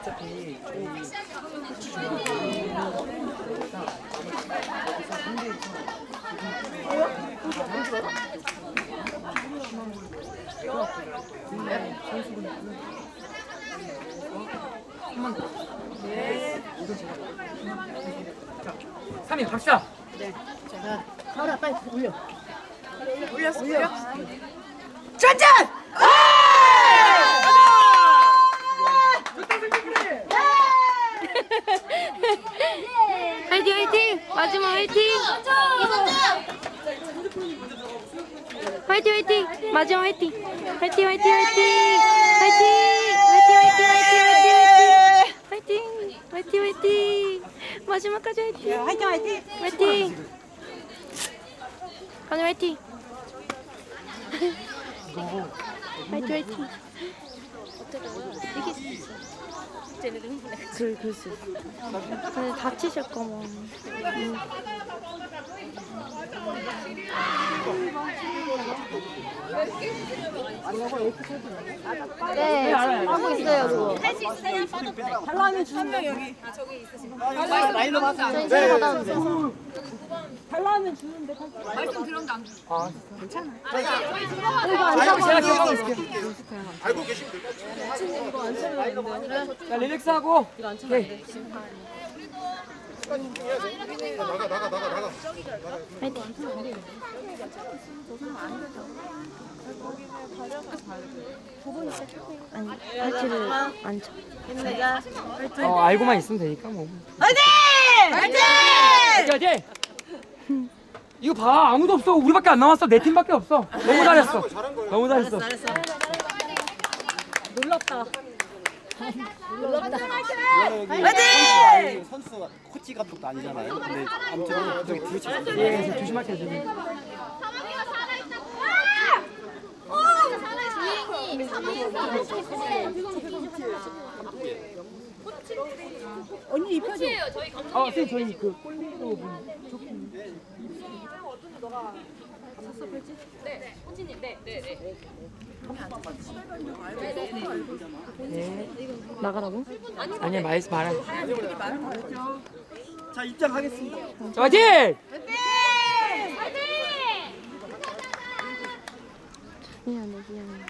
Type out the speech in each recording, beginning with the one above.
어차피 저희 자, 3위 갑시다. 가라 빨리 올려. 올렸어 올려 전전! 화이팅 화이팅. 마지막 화이팅. 화이팅 화이팅. 마지막 화이팅. 화이팅 화이팅 화이팅. 화이팅 화이팅 화이팅 화이팅 화이팅. 화이팅 화이팅 마지막까지 화이팅. 화이팅 화이팅. 화이팅. 가는 화이팅. 화이팅 화이팅. 이길 수 있어 쟤네들 그, 그럴 수 있어. 근데 다치실 거면. 네, 하고 있어요, 뭐. 그거. 할수 있어요? 한명 여기. 아, 저기 있으신 아, 분. 라인업 받아주세요. 달라면 주는데 아, 이거 안 제가 잡아 기억하고 있을게요. 알고 계시면 될것 같아요. 자, 릴렉스하고. 네. 나가 나가 나가 나가. 아니 파티를 안 쳐. 힘내자 어, 알고만 있으면 되니까 뭐. 화이팅 화이팅 화이팅! 이거 봐. 아무도 없어. 우리밖에 안 남았어. 내 팀밖에 없어. 너무 잘했어. 너무 잘했어. 놀랍다. 화이팅! 선수 코치 감독도 아니잖아요. 근데 아무튼 저기. 예 예, 조심할게요 조심 언니 입혀줘 어 선생님 저희 그 꼴리로 분 네. 나가라고? 아니야 말지 말아 자 입장하겠습니다. 자 화이팅! 미안해 미안해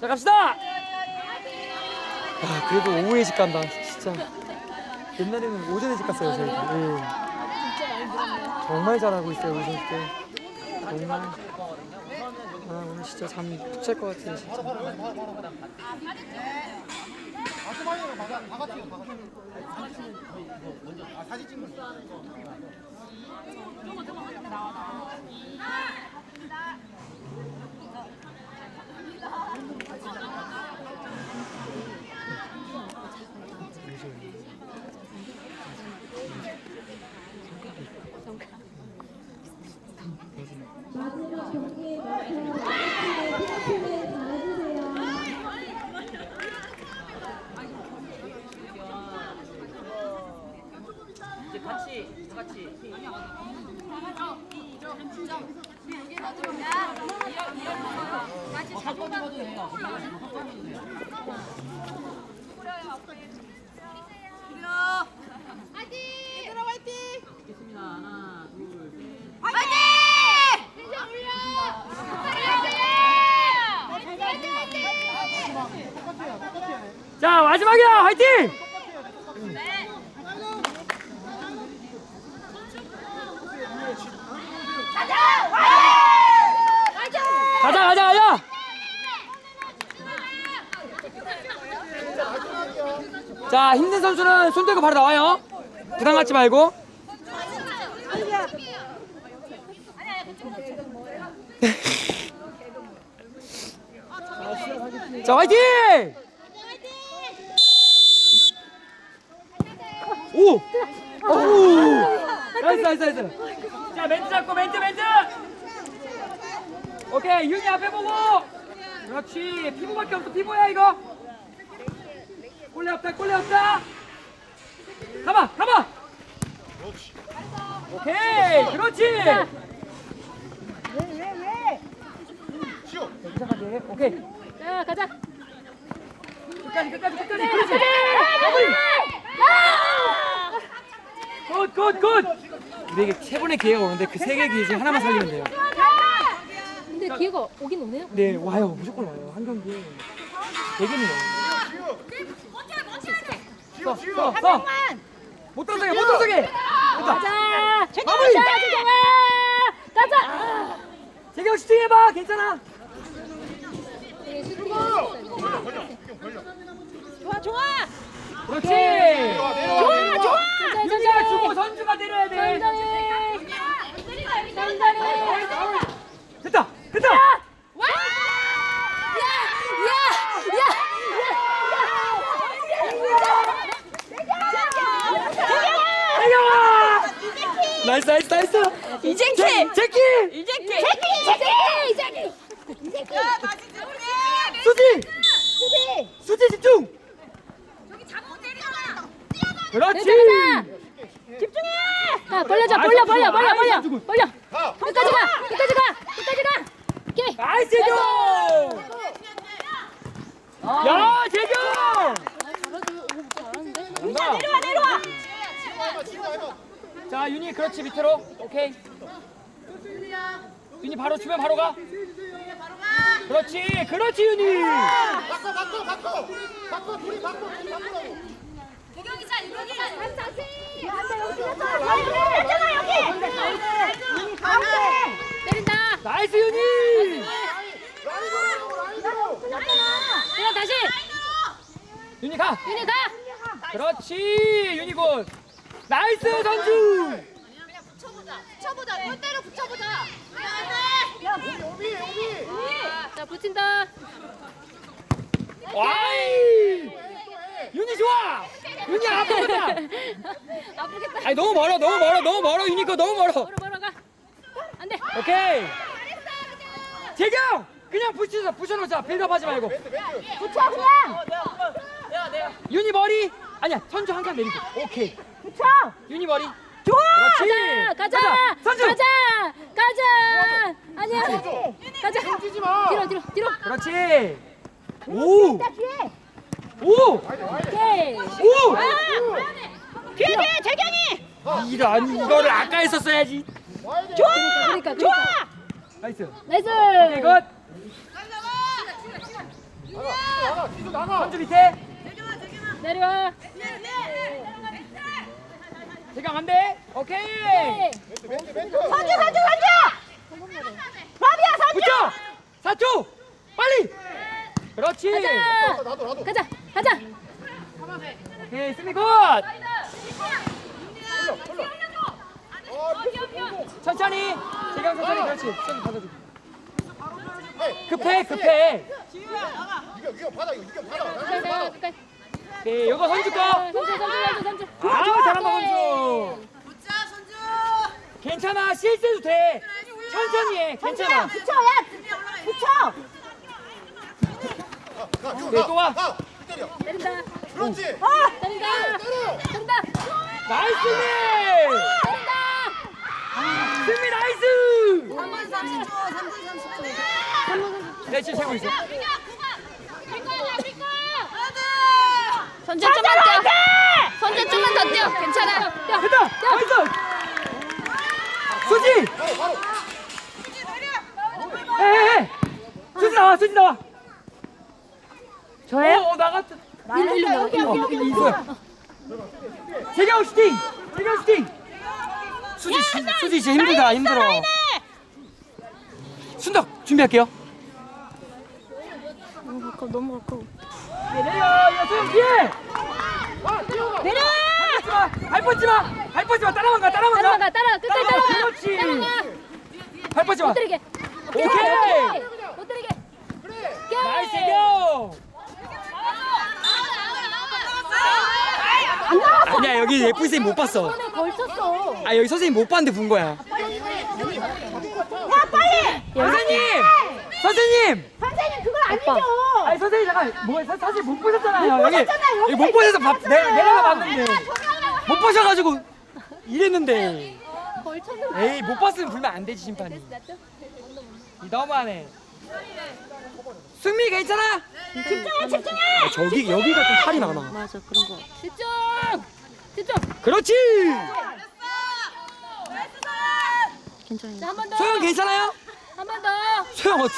자 갑시다 아 그래도 오후에 집 간다. 진짜. 옛날에는 오전에 집 갔어요 저희. 예. 정말 잘하고 있어요 우리 선수 때. 정말. 아 오늘 진짜 잠이 푹잘 것 같아요 진짜 자 마지막이야. 화이팅! 가자! 가자 가자 자! 힘든 선수는 손 들고 바로 나와요. 부담 갖지 말고. 자 화이팅! 오! 오! 나이스 나이스 나이스 자 멘트 잡고 멘트 멘트. 오케이 이윤이 앞에 보고. 그렇지 피부밖에 없어. 피부야 이거. 꼴레 없다 꼴레 없다. 가봐 가봐 오케이 그렇지. 왜왜왜 침착하게. 오케이. 자 가자. 끝까지 끝까지 끝까지. 그렇지. 굿, 굿, 굿. 근데 이게 세 번의 기회가 오는데 그 세개 기회 중에 하나만 살리면 돼요. 근데 기회가 오긴 오네요 네, 와요. 무조건 와요. 한 경기에. 네 개는 와요. 써, 써, 써. 못 들어서게, 못. 됐다. 가자 마무리. 가자 재경아 가자 재경 슈팅 해봐. 괜찮아. 좋아 좋아 그렇지. 좋아 좋아 윤희가 주고 선주가 내려야 돼. 천천히 천천히 됐다. 됐다. 와! 야! 야! 야! 재경아. 나이스, 나이스, 나이스. 이제키! 제키. 이제키! 이제키! 이제키! 수지. 수지 집중. 그렇지. 집중해! 자, 벌려줘, 벌려, 벌려, 벌려, 벌려, 벌려. 끝까지 가, 끝까지 가, 끝까지 가. 오케이. 나이스 재경. 야 재경. 잘한다. 내려와, 내려와! 자 윤희 그렇지 밑으로 오케이 윤희 바로 주면 바로 가 그렇지 그렇지 윤희 때린다. 나이스 윤희 다시. 윤희 가 윤희 가. 그렇지 윤희 굿 나이스 선주 자, 붙인다. 와이 윤희 좋아 윤희 아프겠다 아프겠다. 아니 너무 멀어 너무 멀어 너무 멀어 윤희 거 너무 멀어 멀어, 멀어 가. 안 돼. 오케이 재경 그냥 붙여서 붙여놓자 빌드업하지 말고 붙여, 그냥! 윤희 머리 아니야 선주 한 칸 내리고 오케이 붙여! 윤희 머리 좋아! 그렇지 가자, 가자. 선주 가자. 가자. 아니야. 가자. 뒤로, 뒤로, 뒤로. 그렇지 오 뒤에! 오! 오케이. 오! 뒤에, 뒤에, 재경이! 이런 이거를 아까 했었어야지 좋아! 그러니까, 좋아! 그러니까. 나이스 나이스. 오케이 굿 선주 밑에 내려와. 재경 안 돼 오케이 오케이. 선주, 선주, 선주! 바비야, 선주! 붙여 4초 빨리 그렇지 가자. 가자. 가자. 오케이 스미 굿 천천히 재경 천천히 그렇지 천천히 받아주고 급해 급해 가자. 끝까지. 오케이 요거 선주 거 선주, 선주, 선주, 선주. 아, 잘한다, 오케이. 선수. 괜찮아, 실수해도 돼. 천천히 해, 괜찮아. 붙여, 야! 붙여! 네, 또 와. 때린다. 그렇지. 때린다. 때린다. 나이스, 승리! 때린다. 승리 나이스! 3분 30초, 3분 30초. 네, 지금 세고 있어. 선재 좀만 뛰어. 선재 좀만 더 뛰어. 괜찮아. 뛰어. 됐다, 나이스! 수지! 에에에! 수지 나와, 수지 나와. 저예요? 어, 어, 나갔다. 일로 일로 나와. 어, 여기 있어요. 재경 슈팅! 재경 슈팅! 수지, 씨, 수지 진짜 힘들다, 힘들어. 순덕 준비할게요. 너무 가까워. 너무 가까워. 내려, 이거 수영 뒤에. 내려! 발 뻗지 마, 발 뻗지 마, 발 뻗지 마, 따라만 가, 따라만 가. 따라가. 따라. 끝까지 따라가, 따라가. 그렇지. 따라가. 발 뻗지 마. 못 때리게. 오케이. 못 때리게. 나이스 재경. 아니야 여기 FC 못 봤어. 손에 걸쳤어. 아 여기 선생님 못 봤는데 본 거야. 야, 빨리! 선생님, 선생님. 선생님, 그건 아니죠! 아니 선생님 잠깐 뭐 사- 사실 못 보셨잖아요. 여기 보셨잖아요, 여기 여기 못 보셔서 밥 내, 봤잖아요. 내가 봤는데 못 보셔가지고 이랬는데 걸쳤는데. 에이 못 봤으면 불면 안 되지 심판이. 이 너무하네. 승미 괜찮아? 집중해 집중해 아, 저기 여기가 좀 탈이 많아. 맞아 그런 거. 집중! 집중! 그렇지. 괜찮아. 한 번 더! 소영 괜찮아요? 한 번 더! 소영 어찌?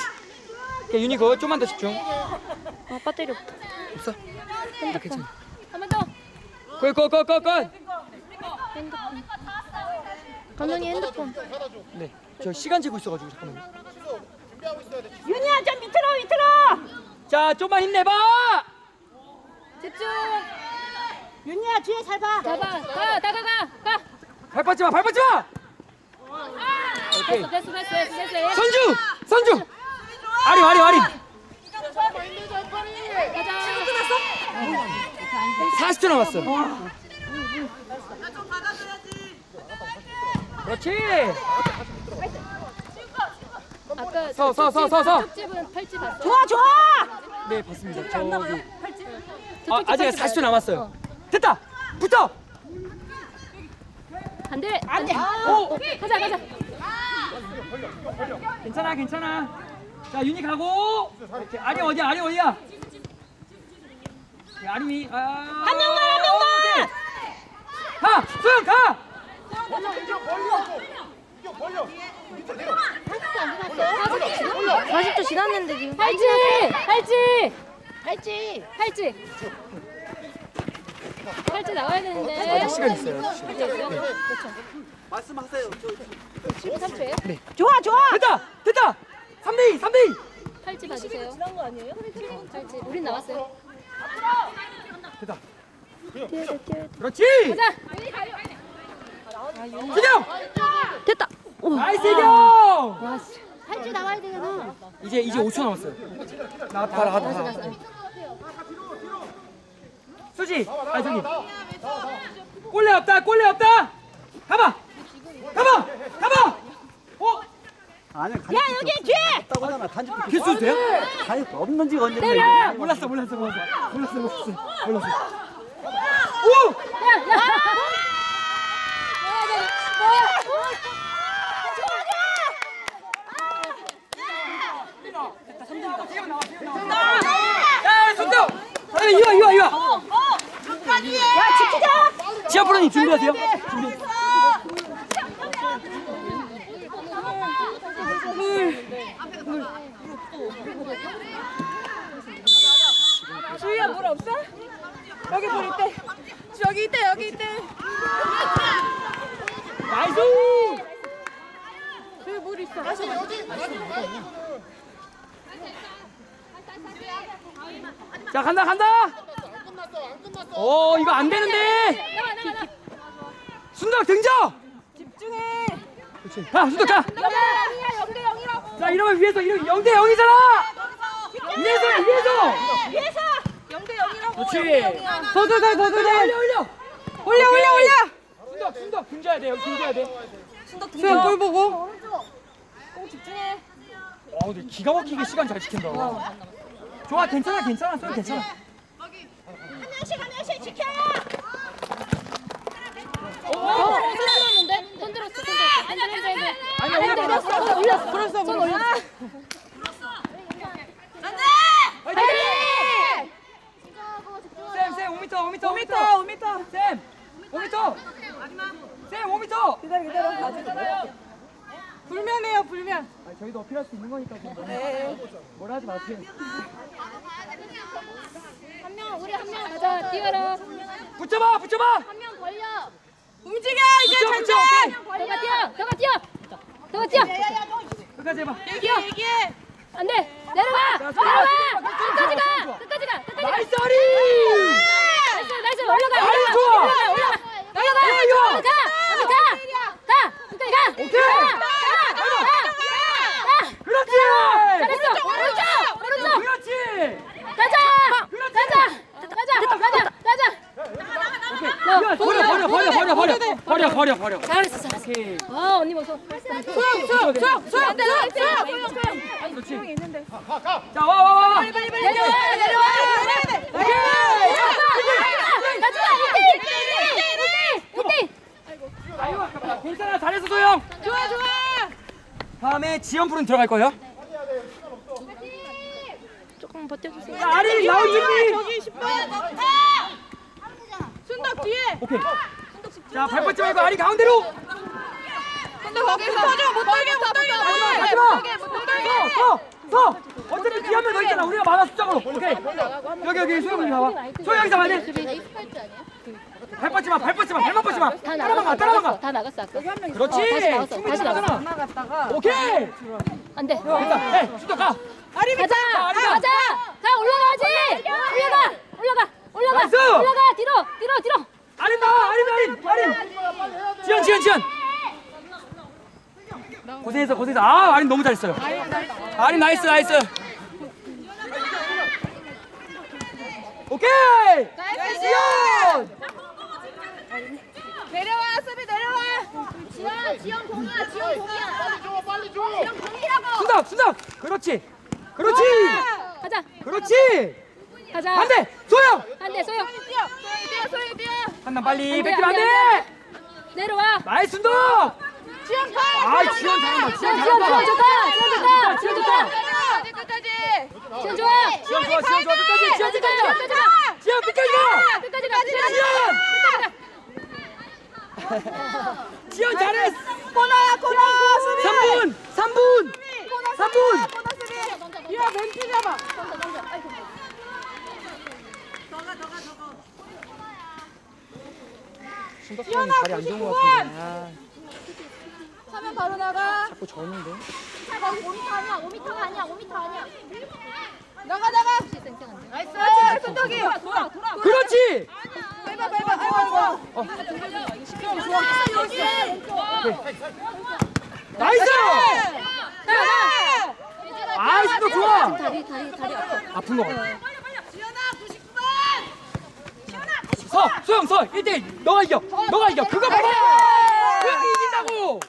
야, 윤이 그거 좀만 더 집중. 아 배터리 없다. 없어? 아, 괜찮아. 한 번 더! 굿굿굿굿굿. 핸드폰. 감독님 핸드폰. 네. 저 시간 재고 있어가지고 잠깐만요. 윤희야 좀 밑으로 밑으로 자, 좀만 힘내봐. 집중! 윤희야 뒤에 잘 봐 잡아! 가! 다가가! 가! 발 뻗지 마, 발 뻗지 마. 오케이. 됐어 됐어 됐어 됐어 됐어 선주, 선주. 아리, 아리, 아리. 가자! 40초 남았어. 그렇지. 아까 서, 서, 서, 서, 서. 쪽집은 팔찌 봤어? 좋아 좋아 네, 봤습니다. 저기. 팔찌? 아, 아직 40초 남았어요. 됐다. 붙어. 안 돼! 안 돼! 오. 가자 가자! 괜찮아, 괜찮아. 자, 윤이 가고. 아리 어디야? 아리 어디야? 네, 아림이. 아. 한 명만, 한 명만! 가, 소영 가. 40초 지났는데 지금. 팔찌! 팔찌! 알지 팔찌! 팔찌 나와야 되는데 아직 시간 있어요. 시간. 말씀하세요. 저 13초예요? 좋아 좋아 됐다, 됐다. 3대2, 3대2. 팔찌 봐주세요 지난 거 아니에요? 팔찌 우린 나왔어요 됐다. 그렇지. 가자! 기경. 됐다. 오. 나이스 기경. 할줄 나와야 되잖아 이제 이제 5초 남았어요. 나갔다, 나갔다, 나갔다. 수지, 아 저기. 꼴레 없다, 꼴레 없다. 가봐, 가봐, 가봐. 어? 아니야. 야 여기 뒤에 없다고 하잖아. 간직도 필수 돼요? 간직 없는 지가 언제 몰랐어, 몰랐어, 몰랐어, 몰랐어, 몰랐어, 몰랐어. 오! 야, 손도. 아니 이와 이와 이와. 야 지키자 지하 프로님 준비하세요. 준비. 주희야 물 없어? 여기 물 있대. 저기 있대 여기 있대. 나이스. 저기 물 있어. 자 간다 간다. 어 이거 안 되는데. 순덕 등져. 집중해. 그렇지. 가 순덕 가. 영대 영이야 영대 영이라고. 자 이러면 위에서 이러 0대 0이잖아. 위에서 위에서. 위에서 영대 영이라고. 그렇지. 더 더 더더 올려 올려 올려. 올려 올려 올려. 순덕 순덕 등져야 돼 여기 등져야 돼. 순덕. 수영 꼴 보고. 꼭 집중해. 와 근데 기가 막히게 시간 잘 지킨다. 좋아 괜찮아 괜찮아 수영 괜찮아. 한 명씩 한 명씩 지켜요 어, 손 들었는데? 손 들었어, 손 들었어. 아니, 아니, 아니, 아니. 아니 올렸어 올렸어. 풀었어, 풀었어. 올렸어. 화이팅! 쌤 쌤 5m 5m 5m 5m 쌤 5m 쌤 5m 기다려 기다려. 가지. 불면해요 불면. 아, 저희도 어필할 수 있는 거니까 좀 네. 뭐라 하지 마세요 한 명, 우리 한 명 가자, 뛰어라. 붙여봐 붙여봐 한 명 걸려. 움직여 이제 붙여 천천히. 오케이 너가 뛰어, 너가 뛰어. 너가 뛰어. 끝까지 해봐 뛰어. 얘기해. 안 돼. 내려가. 자, 내려가. 좋아. 끝까지 가. 좋아. 끝까지 가. 끝까지 가. 나이스 어리 나이스, 나이스. 올라가. 올라가. 좋아. 올라가. 올라가. 올라가. 아유, 좋아. 가. 거기 가. 가. 끝까지 가. 오케이. 가. 가. 가. 가. 그렇지 잘했어. 오른쪽. 오른쪽. 그렇지 가자. 가자. 가자. 가자. 가자. 오케이 야 버려 버려 버려 버려 버려 버려 버려 잘했어, 잘했어. 오케이 아, 언니 벗어. 수영 수영 수영 수영 안 돼, 안 돼. 소영, 소영. 그렇지 자와 와 와와 내려와, 내려와. 오케이 가자. 이때. 이때. 이때. 아유 아깝다 괜찮아 잘했어 소영 좋아 좋아. 다음에 지연 프로는 들어갈 거예요 조금만 버텨주세요. 자, 아리 준비. 저기 10번. 순덕 뒤에. 오케이. 자, 발뻗지 말고 아리 가운데로. 순덕 거기 서줘. 못 돌게 못 돌게 못 하지마, 돌게 하지 마. 못 돌게 못 돌게. 서, 서, 서. 어차피 뒤에 한명 더 있잖아. 우리가 많아 숫자로. 오케이. 여기 여기 소영이 나와. 소영이 잡아야 돼. 발뻗지 마, 발뻗지 마, 발만 뻗지 마. 다 따라만 가. 따라만 가. 나갔어. 다 나갔어 아까. 그렇지. 어, 다시 나갔어. 다시 나갔어. 오케이. 안 돼. 됐다. 해, 숫자 가. 가자. 아리가. 가자. 가 올라가지. 올라가. 올라가. 올라가. 올라가. 뒤로. 뒤로. 뒤로. 아린 나와, 아린, 아린, 아린. 지연, 지연, 지연. 고생했어, 고생했어. 아, 아린 너무 잘했어요. 아린 나이스, 나이스. 오케이. 지연. 내려와 수비 내려와. 지원 지원 공이야 지원 공이야 지원 공이라고 순덕, 순덕. 그렇지. 그렇지. 가자. 그렇지. 가자. 반대. 소영. 안 돼. 소영. 뛰어. 소희 뛰어. 한남 빨리 안 돼, 뺏기면 안안 돼, 돼. 내려와. 나이스 순덕. 지원 가. 아, 지연 잘한다. 지원 지원 잘한다. 좋다. 지원 좋다. 지원 좋다. 끝까지 끝까지. 지원 좋아. 지연 좋아, 지연 좋아. 끝까지. 지연 끝까지 가. 지연 끝까지 가. 끝까지 가. 지원. 지연. 지연 잘해. 코너 코너 수비. 3분. 3분. 3분. 코너 수비. 멘트 잡아. 순덕형이 다리 안 좋은 것 같은데. 아, 하면 바로 나가. 자꾸 졌는데. 거기 5m 아니야 5m가 아니야 5m 아니야 나가 나가. 나이스. 그렇지 순덕이. 돌아 돌아. 그렇지. 밟아 밟아. 아이고 아이고. 나이스. 나가. 아, 순덕 좋아. 다리 다리 다리 아파. 아픈 거 같아. 서, 소영 서. 1대1. 너가 이겨. 너가 이겨. 그거 봐봐. 그거 이긴다고.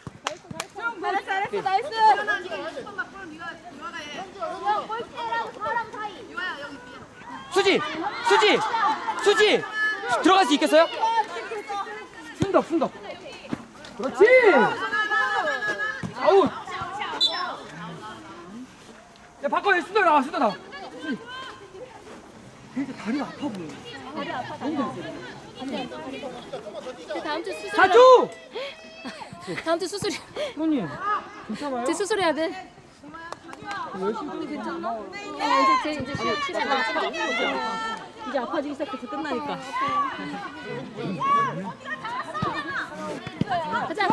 잘했어 잘했어 나이스. 골대랑 사람 사이 수지, 수지, 수지. 들어갈 수 있겠어요? 순덕, 순덕. 그렇지. 아우. 야, 바꿔. 순덕 나와, 순덕 나와. 수지. 되게 다리가 아파 보여. 그 다음 주 수술. 사주. 다음 주 수술. 형님, 괜찮아요? 제 수술해야 돼. 열심히 괜찮나? 어, 이제 제 이제 시간 시간 남았어. 이제 아파지기 시작해서 끝나니까. 가자.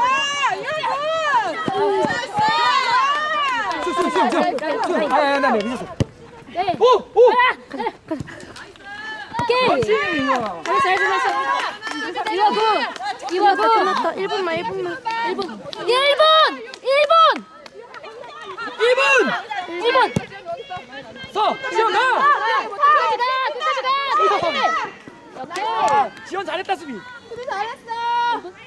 수수, 수수, 수수. 수수. 아, 야, 나, 나, 늦었어. 네. 오, 오. 가자. 가자. 오케이. 그렇지. 이거. 잘했어, 잘했어, 잘했어. 이거 구. 이거 구. 끝났다. 1분만, 1분만. 1분. 1분! 1분! 1분. 1분! 서, 지원 가. 끝까지 가! 끝까지 가! 오케이. 지원 잘했다 수비. 수비 잘했어.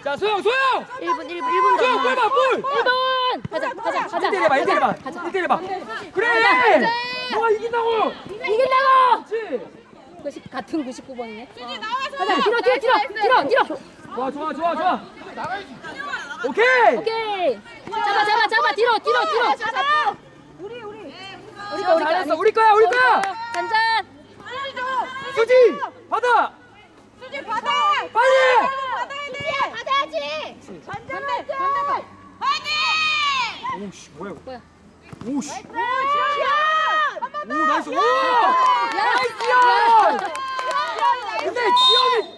자, 소영, 소영. 1분, 1분, 1분 소영, 볼 봐, 볼. 1분! 가자, 가자, 가자. 1대1 해봐, 1대1 해봐. 가자. 1대1 해봐. 그래. 너가 이긴다고. 이긴다고! 그렇지. 그것이 같은 99번이네. 가자, 뒤로, 뒤로, 뒤로, 뒤로, 뒤로. 좋아, 좋아, 좋아, 좋아. 오케이. 오케이. 잡아, 잡아, 잡아. 뒤로, 뒤로, 뒤로. 우리 우리. 우리 거, 우리 거. 잘했어. 우리 거야, 우리 거야. 잔잔. 수지, 받아. 수지 받아. 빨리. 받아야 돼. 받아야지 반대 반대. 화이팅! 오씨, 뭐야 이거. 뭐야? 오씨. 오. 한번 오, 나이스. 오. 나이스. 근데 지원이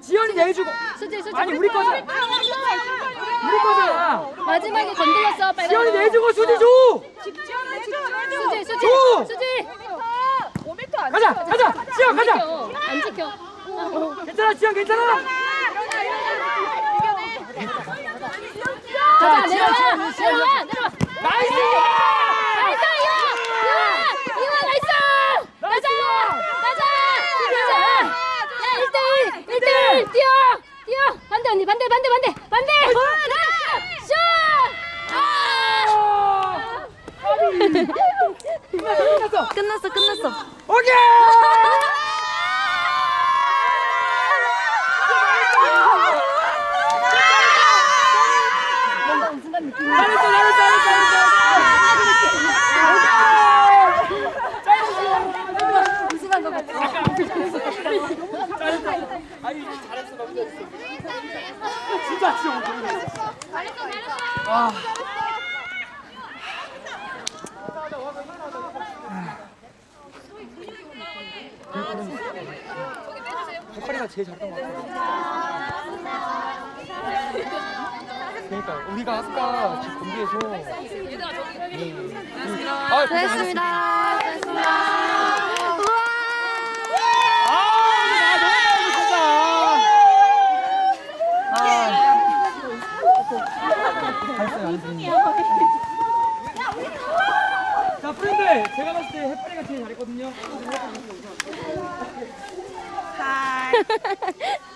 지원이 내주고 수지, 수지. 아니 우리 거잖아. 우리 거잖아. 마지막에 건드렸어. 빨간 지원이 거. 내주고 수지 줘. 지현 내줘. 수지, 수지. 줘. 수지. 5m 안 가자, 가자. 지원 가자. 지켜. 안 지켜. 어. 괜찮아, 지원 괜찮아. 가자, 내려와. 내려와, 내려와. 나이스, 이거! 이거! 이거 나이스! 가자! 가자! 가자! 야, 1대1! 1대1! 뛰어! 뛰어! 반대 반대, 반대, 반대! 슛! 아! 끝났어. 끝났어, 끝났어. 오케이. 아 진짜 못해. 잘했어 잘했어 아. 헷갈이가 제일 잘했던 것 같아요. 그러니까 우리가 아까 그 공개에서 얘들아 네, 저기 네. 아, 고생하셨습니다. 수고했습니다. 수고했습니다. 아. 잘했어요, 안승이. 자, 프렌드, 제가 봤을 때 해파리가 제일 잘했거든요.